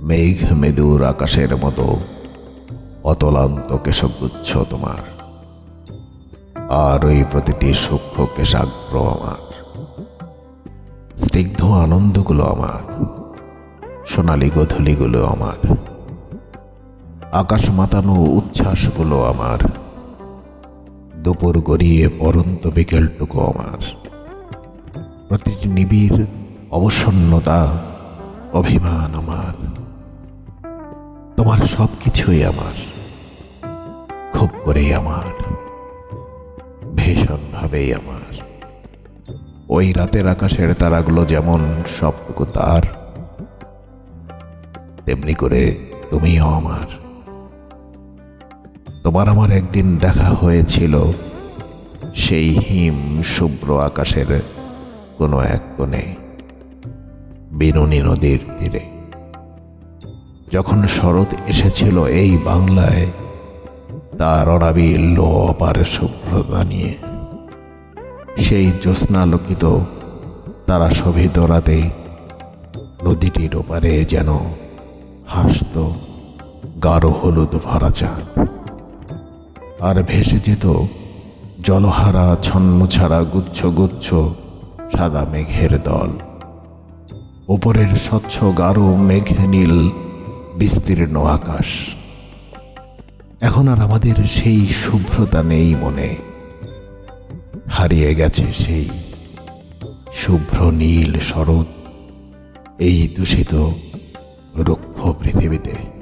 মেঘ মেদুর আকাশের মতো অতলান্ত কেশগুচ্ছ তোমার। আর ওই প্রতিটি সূক্ষ্ম কেশাগ্র আমার। স্নিগ্ধ আনন্দগুলো আমার, সোনালি গধূলিগুলো আমার। আকাশ মাতানো উচ্ছ্বাসগুলো আমার। দুপুর গড়িয়ে পরন্ত বিকেলটুকু আমার। প্রতিটি নিবিড় অবসন্নতা, অভিমান আমার। তোমার সব কিছুই আমার। খুব করেই আমার। ভীষণভাবেই আমার। ওই রাতের আকাশের তারাগুলো যেমন সবটুকু তার, তেমনি করে তুমিও আমার। তোমার আমার একদিন দেখা হয়েছিল সেই হিম শুভ্র আকাশের কোনো এক কোণে, বিনুনি নদীর তীরে। যখন শরৎ এসেছিল এই বাংলায়, তার অনাবিল অপার শুভ্রতা নিয়ে। সেই জ্যোৎস্নালোকিত তারা শোভিত রাতে নদীটির ওপারে যেন হাসত গাঢ় হলুদ ভরা চাঁদ আর ভেসে যেত জলহারা ছন্ন ছাড়া গুচ্ছ গুচ্ছ সাদা মেঘের দল। ওপরের স্বচ্ছ গাঢ় মেঘ নীল বিস্তীর্ণ আকাশ। এখন আর আমাদের সেই শুভ্রতা নেই মনে। হারিয়ে গেছে সেই শুভ্র নীল শরৎ, এই দূষিত রুক্ষ পৃথিবীতে।